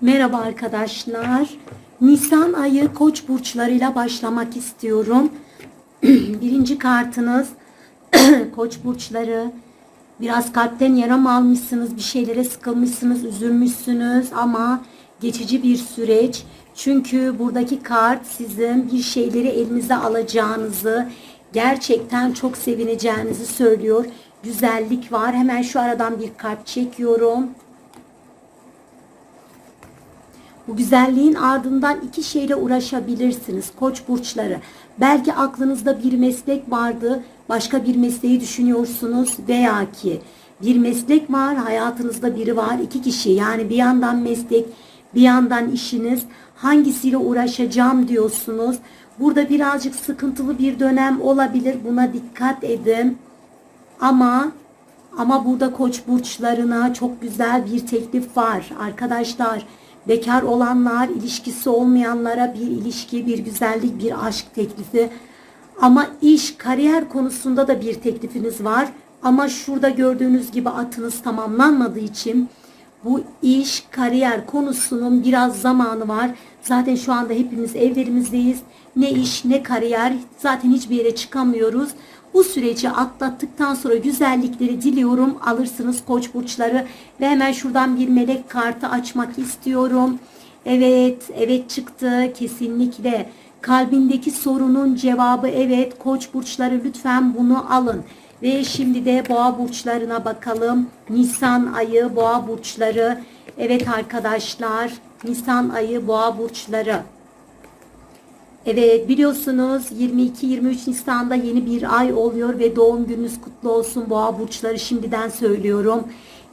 Merhaba arkadaşlar. Nisan ayı koç burçlarıyla başlamak istiyorum. Birinci kartınız koç burçları. Biraz kalpten yaram almışsınız, bir şeylere sıkılmışsınız, üzülmüşsünüz ama geçici bir süreç. Çünkü buradaki kart sizin bir şeyleri elinize alacağınızı, gerçekten çok sevineceğinizi söylüyor. Güzellik var. Hemen şu aradan bir kart çekiyorum. Bu güzelliğin ardından iki şeyle uğraşabilirsiniz koç burçları. Belki aklınızda bir meslek vardı, başka bir mesleği düşünüyorsunuz veya ki bir meslek var, hayatınızda biri var, iki kişi yani bir yandan meslek, bir yandan işiniz hangisiyle uğraşacağım diyorsunuz. Burada birazcık sıkıntılı bir dönem olabilir. Buna dikkat edin. Ama ama burada koç burçlarına çok güzel bir teklif var arkadaşlar. Bekar olanlar, ilişkisi olmayanlara bir ilişki, bir güzellik, bir aşk teklifi. Ama iş, kariyer konusunda da bir teklifiniz var. Ama şurada gördüğünüz gibi atınız tamamlanmadığı için bu iş, kariyer konusunun biraz zamanı var. Zaten şu anda hepimiz evlerimizdeyiz. Ne iş, ne kariyer, zaten hiçbir yere çıkamıyoruz. Bu süreci atlattıktan sonra güzellikleri diliyorum. Alırsınız koç burçları ve hemen şuradan bir melek kartı açmak istiyorum. Evet, evet çıktı kesinlikle. Kalbindeki sorunun cevabı evet. Koç burçları lütfen bunu alın. Ve şimdi de boğa burçlarına bakalım. Nisan ayı boğa burçları. Evet arkadaşlar, Nisan ayı boğa burçları. Evet biliyorsunuz 22-23 Nisan'da yeni bir ay oluyor ve doğum gününüz kutlu olsun boğa burçları şimdiden söylüyorum.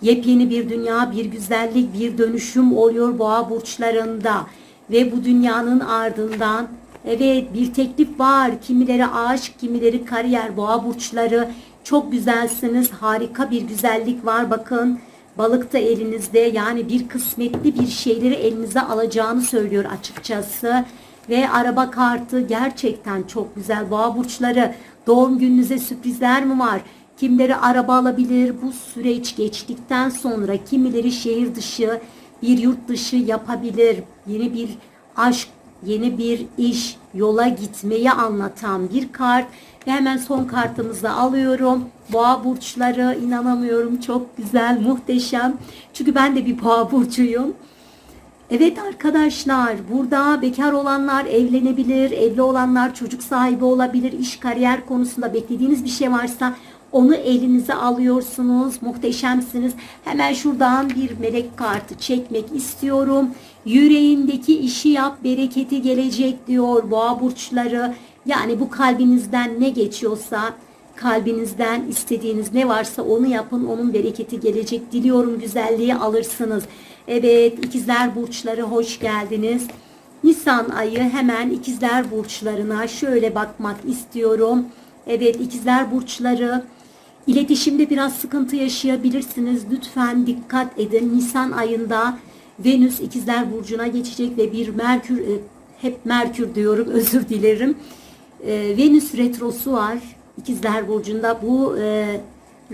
Yepyeni bir dünya, bir güzellik, bir dönüşüm oluyor boğa burçlarında. Ve bu dünyanın ardından evet bir teklif var. Kimileri aşk, kimileri kariyer boğa burçları. Çok güzelsiniz. Harika bir güzellik var. Bakın balık da elinizde yani bir kısmetli bir şeyleri elinize alacağını söylüyor açıkçası. Ve araba kartı gerçekten çok güzel. Boğa burçları doğum gününüze sürprizler mi var? Kimleri araba alabilir bu süreç geçtikten sonra kimileri şehir dışı bir yurt dışı yapabilir. Yeni bir aşk, yeni bir iş, yola gitmeyi anlatan bir kart. Ve hemen son kartımızı alıyorum. Boğa burçları inanamıyorum çok güzel, muhteşem. Çünkü ben de bir boğa burcuyum. Evet arkadaşlar burada bekar olanlar evlenebilir, evli olanlar çocuk sahibi olabilir, iş kariyer konusunda beklediğiniz bir şey varsa onu elinize alıyorsunuz. Muhteşemsiniz. Hemen şuradan bir melek kartı çekmek istiyorum. Yüreğindeki işi yap, bereketi gelecek diyor boğa burçları. Yani bu kalbinizden ne geçiyorsa kalbinizden istediğiniz ne varsa onu yapın. Onun bereketi gelecek. Diliyorum güzelliği alırsınız. Evet ikizler burçları hoş geldiniz. Nisan ayı hemen ikizler burçlarına şöyle bakmak istiyorum. Evet ikizler burçları iletişimde biraz sıkıntı yaşayabilirsiniz. Lütfen dikkat edin. Nisan ayında Venüs ikizler burcuna geçecek ve bir Merkür e, hep Merkür diyorum özür dilerim. E, Venüs retrosu var ikizler burcunda. Bu e,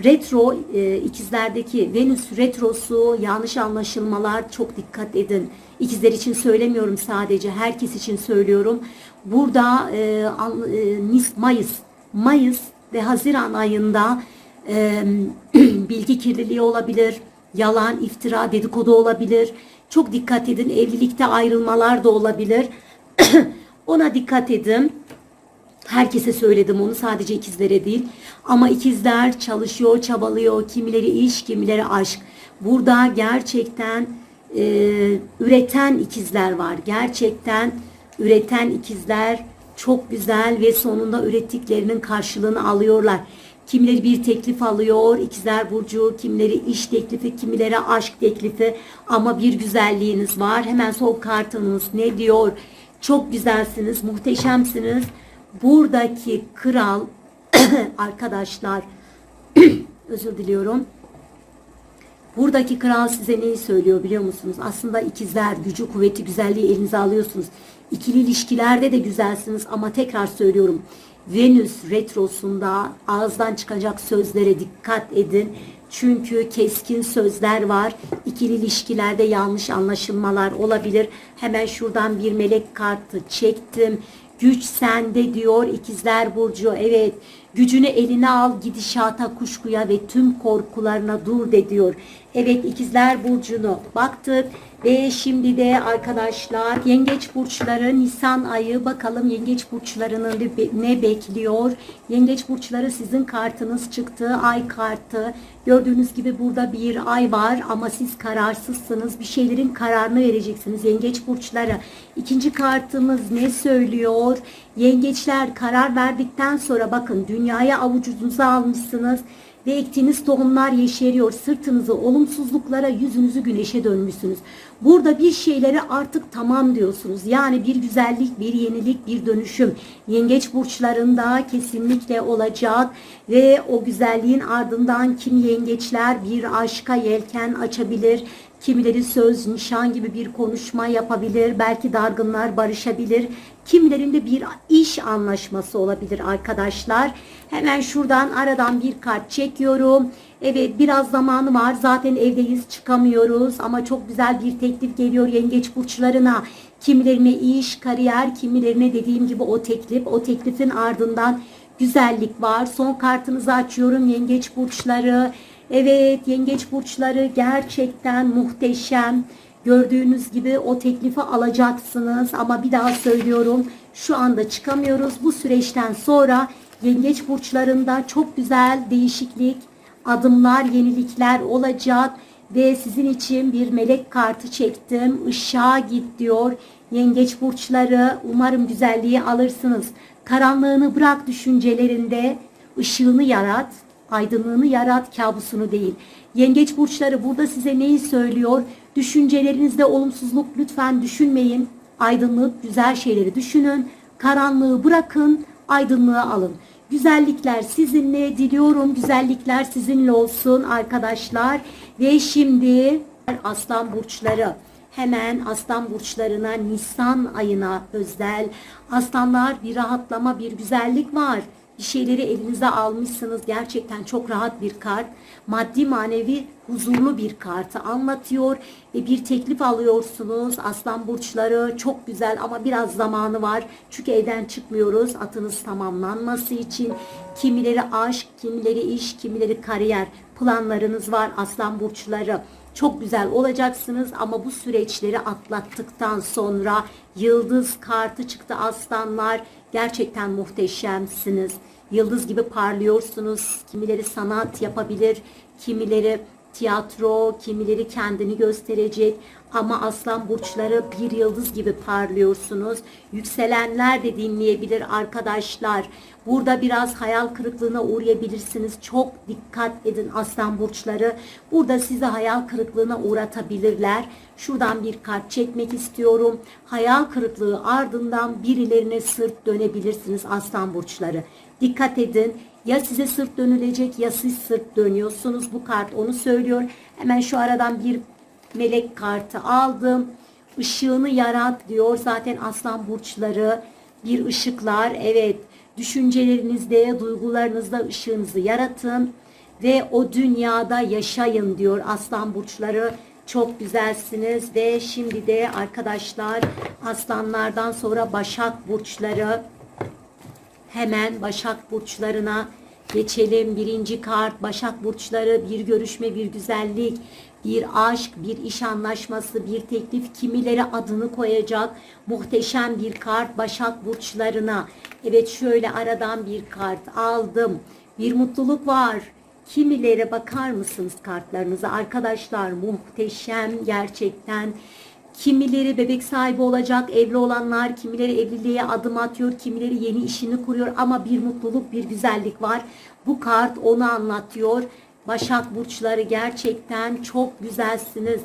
retro e, ikizlerdeki Venüs retrosu yanlış anlaşılmalar çok dikkat edin. İkizler için söylemiyorum sadece herkes için söylüyorum. Burada e, an, e, Mayıs, Mayıs ve Haziran ayında e, bilgi kirliliği olabilir, yalan, iftira, dedikodu olabilir. Çok dikkat edin. Evlilikte ayrılmalar da olabilir. Ona dikkat edin. Herkese söyledim onu sadece ikizlere değil. Ama ikizler çalışıyor, çabalıyor. Kimileri iş, kimileri aşk. Burada gerçekten e, üreten ikizler var. Gerçekten üreten ikizler çok güzel ve sonunda ürettiklerinin karşılığını alıyorlar. Kimileri bir teklif alıyor, ikizler burcu, kimileri iş teklifi, kimileri aşk teklifi ama bir güzelliğiniz var. Hemen sol kartınız ne diyor? Çok güzelsiniz, muhteşemsiniz. Buradaki kral arkadaşlar özür diliyorum. Buradaki kral size neyi söylüyor biliyor musunuz? Aslında ikizler gücü, kuvveti, güzelliği elinize alıyorsunuz. İkili ilişkilerde de güzelsiniz ama tekrar söylüyorum. Venüs retrosunda ağızdan çıkacak sözlere dikkat edin. Çünkü keskin sözler var. İkili ilişkilerde yanlış anlaşılmalar olabilir. Hemen şuradan bir melek kartı çektim. Güç sende diyor ikizler burcu. Evet gücünü eline al gidişata kuşkuya ve tüm korkularına dur de diyor. Evet ikizler burcunu baktık. Ve şimdi de arkadaşlar yengeç burçları Nisan ayı bakalım yengeç burçlarını ne bekliyor? Yengeç burçları sizin kartınız çıktı. Ay kartı. Gördüğünüz gibi burada bir ay var ama siz kararsızsınız. Bir şeylerin kararını vereceksiniz yengeç burçları. İkinci kartımız ne söylüyor? Yengeçler karar verdikten sonra bakın dünyaya avucunuza almışsınız ve ektiğiniz tohumlar yeşeriyor. Sırtınızı olumsuzluklara, yüzünüzü güneşe dönmüşsünüz. Burada bir şeyleri artık tamam diyorsunuz. Yani bir güzellik, bir yenilik, bir dönüşüm. Yengeç burçlarında kesinlikle olacak ve o güzelliğin ardından kim yengeçler bir aşka yelken açabilir. Kimileri söz, nişan gibi bir konuşma yapabilir. Belki dargınlar barışabilir. Kimilerinde bir iş anlaşması olabilir arkadaşlar. Hemen şuradan aradan bir kart çekiyorum. Evet biraz zamanı var. Zaten evdeyiz çıkamıyoruz. Ama çok güzel bir teklif geliyor yengeç burçlarına. Kimilerine iş, kariyer, kimilerine dediğim gibi o teklif. O teklifin ardından güzellik var. Son kartınızı açıyorum yengeç burçları. Evet yengeç burçları gerçekten muhteşem. Gördüğünüz gibi o teklifi alacaksınız ama bir daha söylüyorum şu anda çıkamıyoruz. Bu süreçten sonra yengeç burçlarında çok güzel değişiklik, adımlar, yenilikler olacak ve sizin için bir melek kartı çektim. Işığa git diyor. Yengeç burçları umarım güzelliği alırsınız. Karanlığını bırak düşüncelerinde, ışığını yarat, aydınlığını yarat, kabusunu değil. Yengeç burçları burada size neyi söylüyor? Düşüncelerinizde olumsuzluk lütfen düşünmeyin. Aydınlık, güzel şeyleri düşünün. Karanlığı bırakın, aydınlığı alın. Güzellikler sizinle diliyorum. Güzellikler sizinle olsun arkadaşlar. Ve şimdi aslan burçları hemen aslan burçlarına Nisan ayına özel aslanlar bir rahatlama bir güzellik var bir şeyleri elinize almışsınız. Gerçekten çok rahat bir kart. Maddi manevi huzurlu bir kartı anlatıyor ve bir teklif alıyorsunuz. Aslan burçları çok güzel ama biraz zamanı var. Çünkü evden çıkmıyoruz. Atınız tamamlanması için kimileri aşk, kimileri iş, kimileri kariyer planlarınız var aslan burçları. Çok güzel olacaksınız ama bu süreçleri atlattıktan sonra yıldız kartı çıktı aslanlar. Gerçekten muhteşemsiniz. Yıldız gibi parlıyorsunuz. Kimileri sanat yapabilir, kimileri tiyatro, kimileri kendini gösterecek ama aslan burçları bir yıldız gibi parlıyorsunuz. Yükselenler de dinleyebilir arkadaşlar. Burada biraz hayal kırıklığına uğrayabilirsiniz. Çok dikkat edin aslan burçları. Burada sizi hayal kırıklığına uğratabilirler. Şuradan bir kart çekmek istiyorum. Hayal kırıklığı ardından birilerine sırt dönebilirsiniz aslan burçları. Dikkat edin. Ya size sırt dönülecek ya siz sırt dönüyorsunuz. Bu kart onu söylüyor. Hemen şu aradan bir melek kartı aldım. Işığını yarat diyor. Zaten aslan burçları bir ışıklar. Evet düşüncelerinizde, duygularınızda ışığınızı yaratın ve o dünyada yaşayın diyor aslan burçları. Çok güzelsiniz ve şimdi de arkadaşlar aslanlardan sonra başak burçları hemen başak burçlarına geçelim. Birinci kart başak burçları bir görüşme bir güzellik bir aşk, bir iş anlaşması, bir teklif kimileri adını koyacak muhteşem bir kart Başak burçlarına. Evet şöyle aradan bir kart aldım. Bir mutluluk var. Kimileri bakar mısınız kartlarınıza arkadaşlar muhteşem gerçekten. Kimileri bebek sahibi olacak, evli olanlar, kimileri evliliğe adım atıyor, kimileri yeni işini kuruyor ama bir mutluluk, bir güzellik var. Bu kart onu anlatıyor. Başak burçları gerçekten çok güzelsiniz.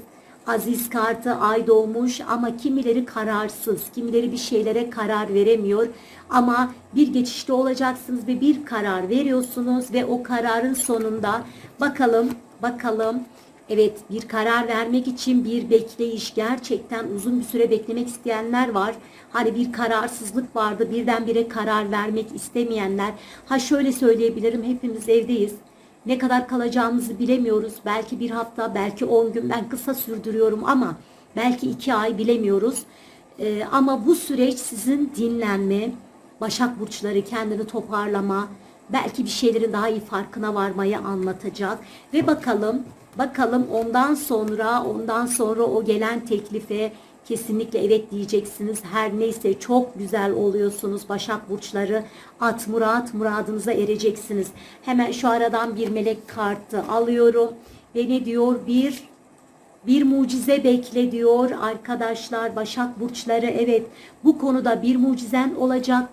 Aziz kartı ay doğmuş ama kimileri kararsız, kimileri bir şeylere karar veremiyor. Ama bir geçişte olacaksınız ve bir karar veriyorsunuz ve o kararın sonunda bakalım, bakalım Evet bir karar vermek için bir bekleyiş gerçekten uzun bir süre beklemek isteyenler var. Hani bir kararsızlık vardı birdenbire karar vermek istemeyenler. Ha şöyle söyleyebilirim hepimiz evdeyiz Ne kadar kalacağımızı bilemiyoruz. Belki bir hafta, belki 10 gün ben kısa sürdürüyorum ama belki 2 ay bilemiyoruz. Ee, ama bu süreç sizin dinlenme, Başak Burçları kendini toparlama, belki bir şeylerin daha iyi farkına varmayı anlatacak. Ve bakalım, bakalım ondan sonra, ondan sonra o gelen teklife kesinlikle evet diyeceksiniz. Her neyse çok güzel oluyorsunuz Başak Burçları. At murat muradınıza ereceksiniz. Hemen şu aradan bir melek kartı alıyorum. Ve ne diyor? Bir bir mucize bekle diyor arkadaşlar Başak Burçları. Evet bu konuda bir mucizen olacak.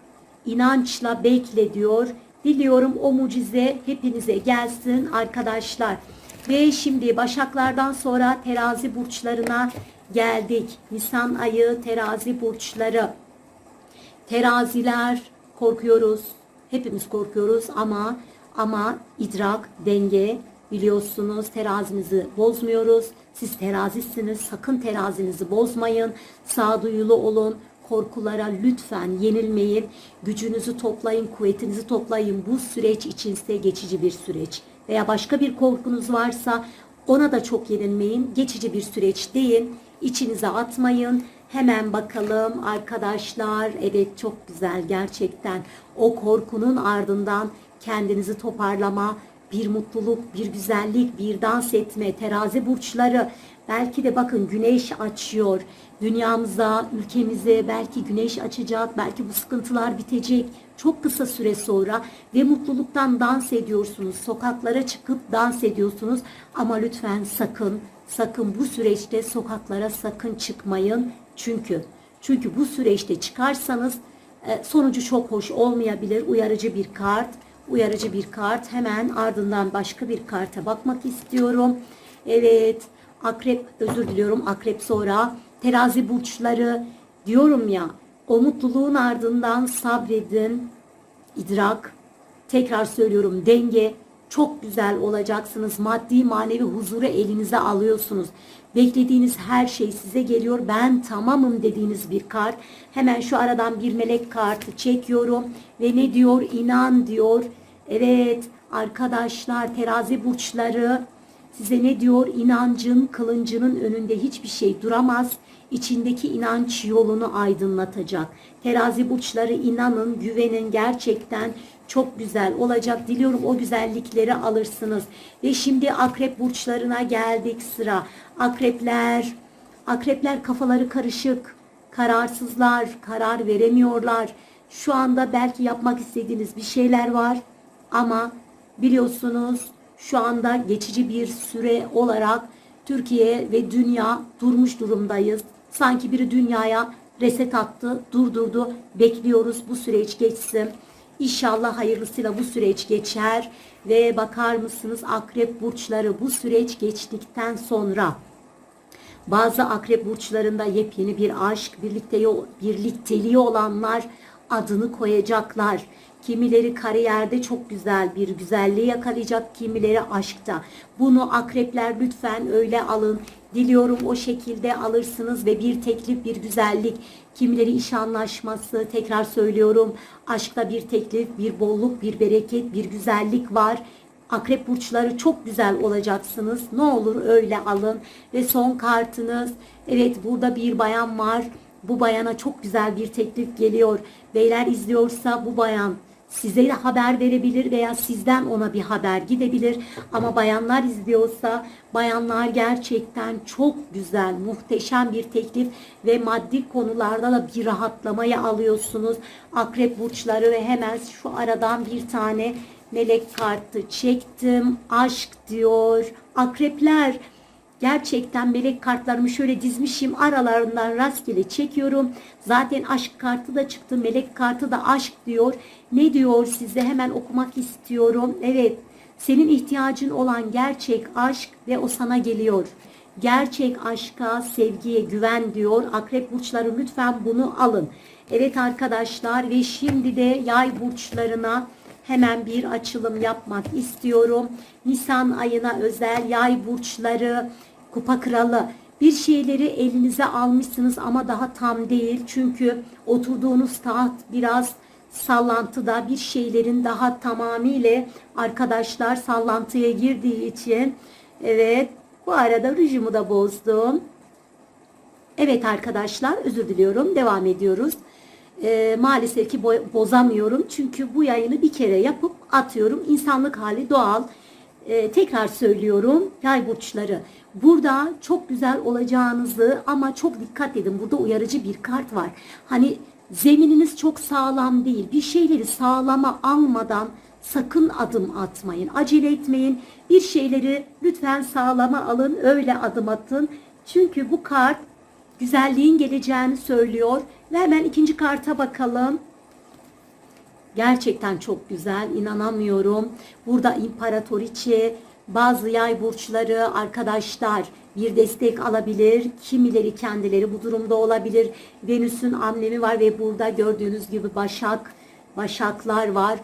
İnançla bekle diyor. Diliyorum o mucize hepinize gelsin arkadaşlar. Ve şimdi Başaklardan sonra terazi burçlarına geldik. Nisan ayı terazi burçları. Teraziler korkuyoruz. Hepimiz korkuyoruz ama ama idrak, denge biliyorsunuz terazinizi bozmuyoruz. Siz terazisiniz. Sakın terazinizi bozmayın. Sağduyulu olun. Korkulara lütfen yenilmeyin. Gücünüzü toplayın, kuvvetinizi toplayın. Bu süreç için size geçici bir süreç. Veya başka bir korkunuz varsa ona da çok yenilmeyin. Geçici bir süreç değil. İçinize atmayın. Hemen bakalım arkadaşlar. Evet çok güzel gerçekten. O korkunun ardından kendinizi toparlama, bir mutluluk, bir güzellik, bir dans etme, terazi burçları. Belki de bakın güneş açıyor. Dünyamıza, ülkemize belki güneş açacak, belki bu sıkıntılar bitecek. Çok kısa süre sonra ve mutluluktan dans ediyorsunuz. Sokaklara çıkıp dans ediyorsunuz. Ama lütfen sakın, sakın bu süreçte sokaklara sakın çıkmayın. Çünkü çünkü bu süreçte çıkarsanız e, sonucu çok hoş olmayabilir. Uyarıcı bir kart uyarıcı bir kart. Hemen ardından başka bir karta bakmak istiyorum. Evet, akrep özür diliyorum. Akrep sonra terazi burçları diyorum ya. O mutluluğun ardından sabredin. idrak, tekrar söylüyorum denge çok güzel olacaksınız. Maddi manevi huzuru elinize alıyorsunuz. Beklediğiniz her şey size geliyor. Ben tamamım dediğiniz bir kart. Hemen şu aradan bir melek kartı çekiyorum. Ve ne diyor? İnan diyor. Evet arkadaşlar terazi burçları size ne diyor? İnancın kılıncının önünde hiçbir şey duramaz. İçindeki inanç yolunu aydınlatacak. Terazi burçları inanın, güvenin gerçekten çok güzel olacak. Diliyorum o güzellikleri alırsınız. Ve şimdi akrep burçlarına geldik sıra. Akrepler, akrepler kafaları karışık, kararsızlar, karar veremiyorlar. Şu anda belki yapmak istediğiniz bir şeyler var ama biliyorsunuz şu anda geçici bir süre olarak Türkiye ve dünya durmuş durumdayız. Sanki biri dünyaya reset attı, durdurdu. Bekliyoruz bu süreç geçsin. İnşallah hayırlısıyla bu süreç geçer ve bakar mısınız akrep burçları bu süreç geçtikten sonra bazı akrep burçlarında yepyeni bir aşk, birlikte birlikteliği olanlar adını koyacaklar. Kimileri kariyerde çok güzel bir güzelliği yakalayacak, kimileri aşkta. Bunu akrepler lütfen öyle alın. Diliyorum o şekilde alırsınız ve bir teklif, bir güzellik, kimileri iş anlaşması, tekrar söylüyorum, aşkta bir teklif, bir bolluk, bir bereket, bir güzellik var. Akrep burçları çok güzel olacaksınız. Ne olur öyle alın. Ve son kartınız. Evet burada bir bayan var. Bu bayana çok güzel bir teklif geliyor. Beyler izliyorsa bu bayan size de haber verebilir veya sizden ona bir haber gidebilir. Ama bayanlar izliyorsa bayanlar gerçekten çok güzel, muhteşem bir teklif ve maddi konularda da bir rahatlamayı alıyorsunuz. Akrep burçları ve hemen şu aradan bir tane melek kartı çektim. Aşk diyor. Akrepler Gerçekten melek kartlarımı şöyle dizmişim. Aralarından rastgele çekiyorum. Zaten aşk kartı da çıktı. Melek kartı da aşk diyor. Ne diyor size hemen okumak istiyorum. Evet. Senin ihtiyacın olan gerçek aşk ve o sana geliyor. Gerçek aşka, sevgiye güven diyor. Akrep burçları lütfen bunu alın. Evet arkadaşlar ve şimdi de yay burçlarına hemen bir açılım yapmak istiyorum. Nisan ayına özel yay burçları kupa kralı bir şeyleri elinize almışsınız ama daha tam değil. Çünkü oturduğunuz taht biraz sallantıda bir şeylerin daha tamamıyla arkadaşlar sallantıya girdiği için evet bu arada rujumu da bozdum. Evet arkadaşlar özür diliyorum devam ediyoruz. Ee, maalesef ki bo- bozamıyorum çünkü bu yayını bir kere yapıp atıyorum. İnsanlık hali doğal. Ee, tekrar söylüyorum yay burçları. Burada çok güzel olacağınızı ama çok dikkat edin. Burada uyarıcı bir kart var. Hani zemininiz çok sağlam değil. Bir şeyleri sağlama almadan sakın adım atmayın. Acele etmeyin. Bir şeyleri lütfen sağlama alın. Öyle adım atın. Çünkü bu kart güzelliğin geleceğini söylüyor. Ve hemen ikinci karta bakalım. Gerçekten çok güzel, inanamıyorum. Burada imparatoriçe, bazı yay burçları arkadaşlar bir destek alabilir. Kimileri kendileri bu durumda olabilir. Venüs'ün amblemi var ve burada gördüğünüz gibi başak, başaklar var.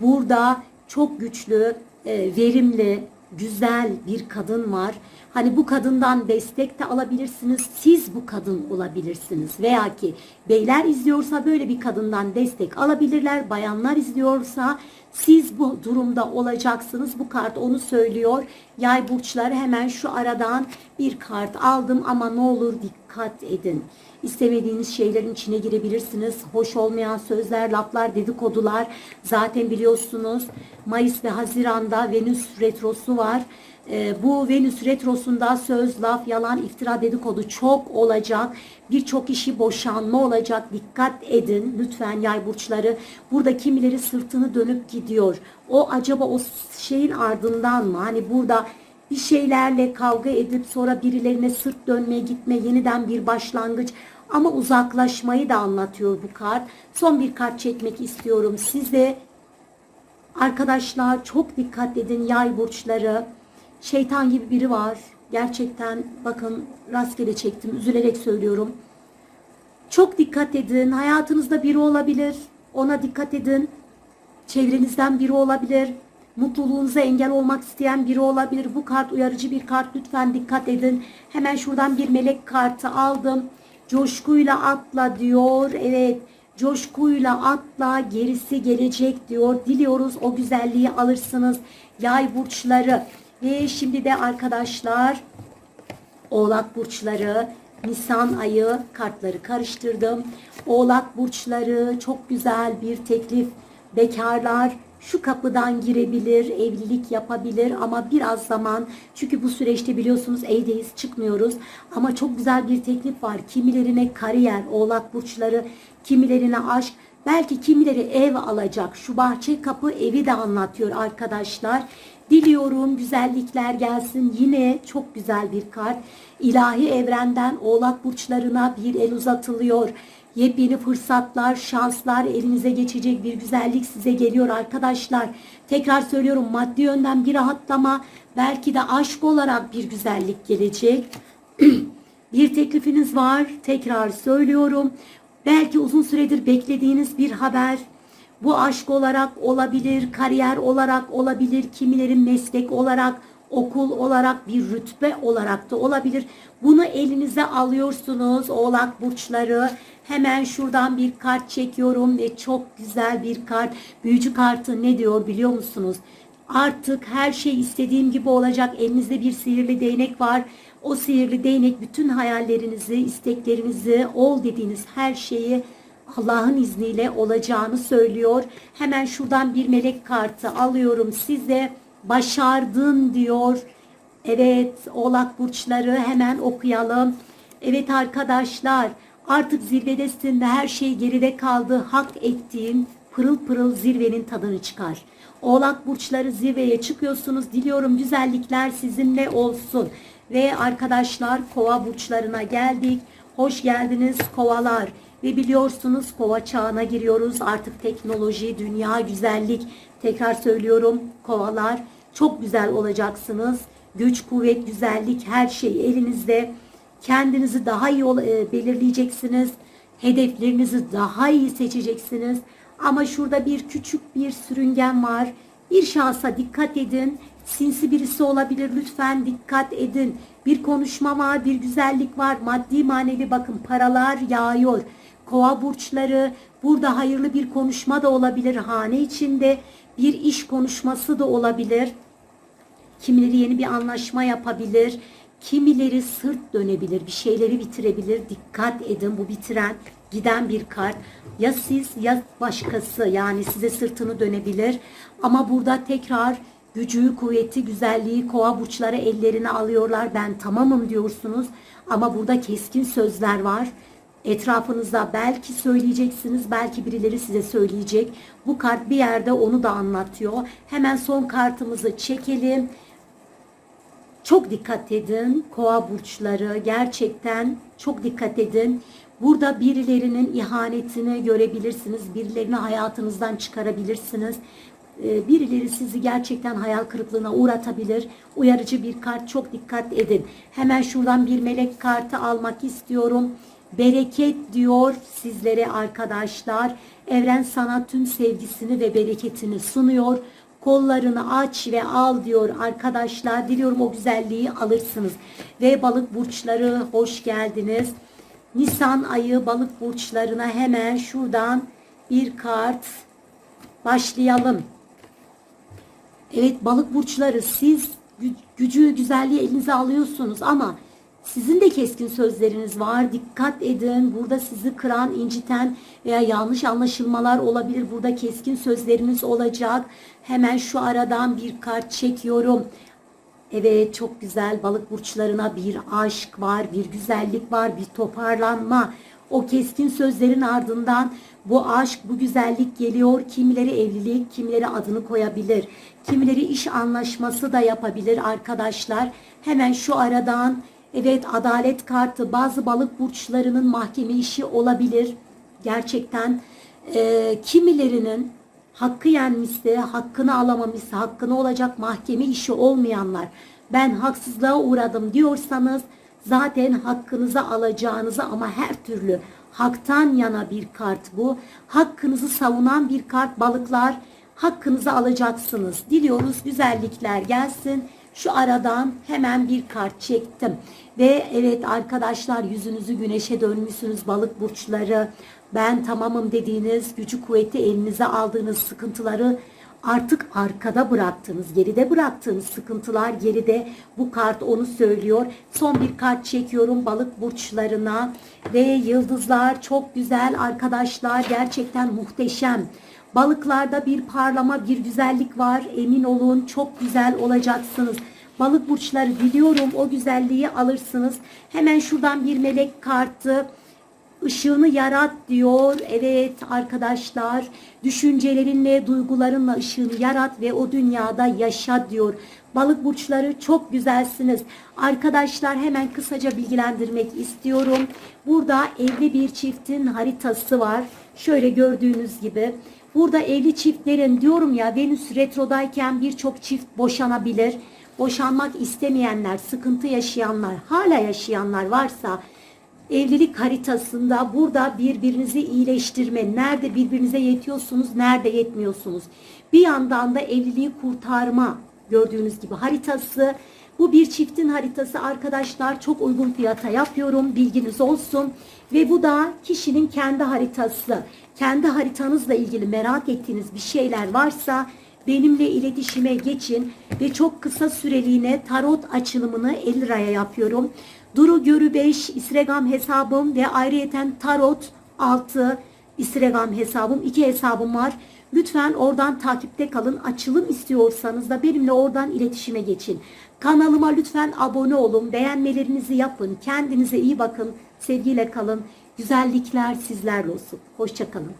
Burada çok güçlü, e, verimli, güzel bir kadın var. Hani bu kadından destek de alabilirsiniz. Siz bu kadın olabilirsiniz. Veya ki beyler izliyorsa böyle bir kadından destek alabilirler. Bayanlar izliyorsa siz bu durumda olacaksınız. Bu kart onu söylüyor. Yay burçları hemen şu aradan bir kart aldım ama ne olur dikkat edin. İstemediğiniz şeylerin içine girebilirsiniz. Hoş olmayan sözler, laflar, dedikodular. Zaten biliyorsunuz Mayıs ve Haziran'da Venüs retrosu var. Ee, bu Venüs retrosunda söz, laf, yalan, iftira, dedikodu çok olacak. Birçok işi boşanma olacak. Dikkat edin lütfen yay burçları. Burada kimileri sırtını dönüp gidiyor. O acaba o şeyin ardından mı? Hani burada bir şeylerle kavga edip sonra birilerine sırt dönmeye gitme, yeniden bir başlangıç ama uzaklaşmayı da anlatıyor bu kart. Son bir kart çekmek istiyorum size. Arkadaşlar çok dikkat edin yay burçları. Şeytan gibi biri var. Gerçekten bakın rastgele çektim. Üzülerek söylüyorum. Çok dikkat edin. Hayatınızda biri olabilir. Ona dikkat edin. Çevrenizden biri olabilir. Mutluluğunuza engel olmak isteyen biri olabilir. Bu kart uyarıcı bir kart. Lütfen dikkat edin. Hemen şuradan bir melek kartı aldım. Coşkuyla atla diyor. Evet. Coşkuyla atla gerisi gelecek diyor. Diliyoruz o güzelliği alırsınız. Yay burçları. Ve şimdi de arkadaşlar Oğlak burçları, Nisan ayı kartları karıştırdım. Oğlak burçları çok güzel bir teklif. Bekarlar şu kapıdan girebilir, evlilik yapabilir ama biraz zaman çünkü bu süreçte biliyorsunuz evdeyiz, çıkmıyoruz. Ama çok güzel bir teklif var. Kimilerine kariyer, Oğlak burçları, kimilerine aşk, belki kimileri ev alacak. Şu bahçe kapı evi de anlatıyor arkadaşlar. Diliyorum güzellikler gelsin. Yine çok güzel bir kart. İlahi evrenden oğlak burçlarına bir el uzatılıyor. Yepyeni fırsatlar, şanslar elinize geçecek bir güzellik size geliyor arkadaşlar. Tekrar söylüyorum maddi yönden bir rahatlama, belki de aşk olarak bir güzellik gelecek. bir teklifiniz var. Tekrar söylüyorum. Belki uzun süredir beklediğiniz bir haber. Bu aşk olarak olabilir, kariyer olarak olabilir, kimilerin meslek olarak, okul olarak, bir rütbe olarak da olabilir. Bunu elinize alıyorsunuz oğlak burçları. Hemen şuradan bir kart çekiyorum ve çok güzel bir kart. Büyücü kartı ne diyor biliyor musunuz? Artık her şey istediğim gibi olacak. Elinizde bir sihirli değnek var. O sihirli değnek bütün hayallerinizi, isteklerinizi, ol dediğiniz her şeyi Allah'ın izniyle olacağını söylüyor. Hemen şuradan bir melek kartı alıyorum size. Başardın diyor. Evet oğlak burçları hemen okuyalım. Evet arkadaşlar artık zirvedesin ve her şey geride kaldı. Hak ettiğin pırıl pırıl zirvenin tadını çıkar. Oğlak burçları zirveye çıkıyorsunuz. Diliyorum güzellikler sizinle olsun. Ve arkadaşlar kova burçlarına geldik. Hoş geldiniz kovalar. Ve biliyorsunuz kova çağına giriyoruz. Artık teknoloji, dünya, güzellik. Tekrar söylüyorum kovalar. Çok güzel olacaksınız. Güç, kuvvet, güzellik her şey elinizde. Kendinizi daha iyi e, belirleyeceksiniz. Hedeflerinizi daha iyi seçeceksiniz. Ama şurada bir küçük bir sürüngen var. Bir şansa dikkat edin. Sinsi birisi olabilir. Lütfen dikkat edin. Bir konuşma var, bir güzellik var. Maddi manevi bakın paralar yağıyor. Kova burçları burada hayırlı bir konuşma da olabilir. Hane içinde bir iş konuşması da olabilir. Kimileri yeni bir anlaşma yapabilir. Kimileri sırt dönebilir, bir şeyleri bitirebilir. Dikkat edin bu bitiren, giden bir kart. Ya siz ya başkası yani size sırtını dönebilir. Ama burada tekrar gücü, kuvveti, güzelliği kova burçları ellerine alıyorlar. Ben tamamım diyorsunuz. Ama burada keskin sözler var. Etrafınızda belki söyleyeceksiniz, belki birileri size söyleyecek. Bu kart bir yerde onu da anlatıyor. Hemen son kartımızı çekelim. Çok dikkat edin kova burçları gerçekten çok dikkat edin. Burada birilerinin ihanetini görebilirsiniz. Birilerini hayatınızdan çıkarabilirsiniz. Ee, Birileri sizi gerçekten hayal kırıklığına uğratabilir. Uyarıcı bir kart çok dikkat edin. Hemen şuradan bir melek kartı almak istiyorum. Bereket diyor sizlere arkadaşlar. Evren sana tüm sevgisini ve bereketini sunuyor. Kollarını aç ve al diyor arkadaşlar. Diliyorum o güzelliği alırsınız. Ve balık burçları hoş geldiniz. Nisan ayı balık burçlarına hemen şuradan bir kart başlayalım. Evet balık burçları siz gü- gücü güzelliği elinize alıyorsunuz ama sizin de keskin sözleriniz var. Dikkat edin. Burada sizi kıran, inciten veya yanlış anlaşılmalar olabilir. Burada keskin sözleriniz olacak. Hemen şu aradan bir kart çekiyorum. Evet çok güzel balık burçlarına bir aşk var, bir güzellik var, bir toparlanma. O keskin sözlerin ardından bu aşk, bu güzellik geliyor. Kimileri evlilik, kimileri adını koyabilir. Kimileri iş anlaşması da yapabilir arkadaşlar. Hemen şu aradan evet adalet kartı bazı balık burçlarının mahkeme işi olabilir. Gerçekten e, kimilerinin hakkı yenmişse, hakkını alamamışsa, hakkını olacak mahkeme işi olmayanlar, ben haksızlığa uğradım diyorsanız zaten hakkınızı alacağınızı ama her türlü haktan yana bir kart bu. Hakkınızı savunan bir kart balıklar. Hakkınızı alacaksınız. Diliyoruz güzellikler gelsin. Şu aradan hemen bir kart çektim. Ve evet arkadaşlar yüzünüzü güneşe dönmüşsünüz balık burçları. Ben tamamım dediğiniz gücü kuvveti elinize aldığınız sıkıntıları artık arkada bıraktınız, geride bıraktığınız sıkıntılar geride. Bu kart onu söylüyor. Son bir kart çekiyorum balık burçlarına ve yıldızlar çok güzel arkadaşlar gerçekten muhteşem. Balıklarda bir parlama, bir güzellik var. Emin olun çok güzel olacaksınız. Balık burçları diliyorum o güzelliği alırsınız. Hemen şuradan bir melek kartı Işığını yarat diyor. Evet arkadaşlar düşüncelerinle duygularınla ışığını yarat ve o dünyada yaşa diyor. Balık burçları çok güzelsiniz. Arkadaşlar hemen kısaca bilgilendirmek istiyorum. Burada evli bir çiftin haritası var. Şöyle gördüğünüz gibi. Burada evli çiftlerin diyorum ya Venüs retrodayken birçok çift boşanabilir. Boşanmak istemeyenler, sıkıntı yaşayanlar, hala yaşayanlar varsa evlilik haritasında burada birbirinizi iyileştirme, nerede birbirinize yetiyorsunuz, nerede yetmiyorsunuz. Bir yandan da evliliği kurtarma gördüğünüz gibi haritası. Bu bir çiftin haritası arkadaşlar çok uygun fiyata yapıyorum bilginiz olsun. Ve bu da kişinin kendi haritası. Kendi haritanızla ilgili merak ettiğiniz bir şeyler varsa benimle iletişime geçin ve çok kısa süreliğine tarot açılımını 50 liraya yapıyorum. Duru Görü 5 Instagram hesabım ve ayrıyeten Tarot 6 Instagram hesabım. iki hesabım var. Lütfen oradan takipte kalın. Açılım istiyorsanız da benimle oradan iletişime geçin. Kanalıma lütfen abone olun. Beğenmelerinizi yapın. Kendinize iyi bakın. Sevgiyle kalın. Güzellikler sizlerle olsun. Hoşçakalın.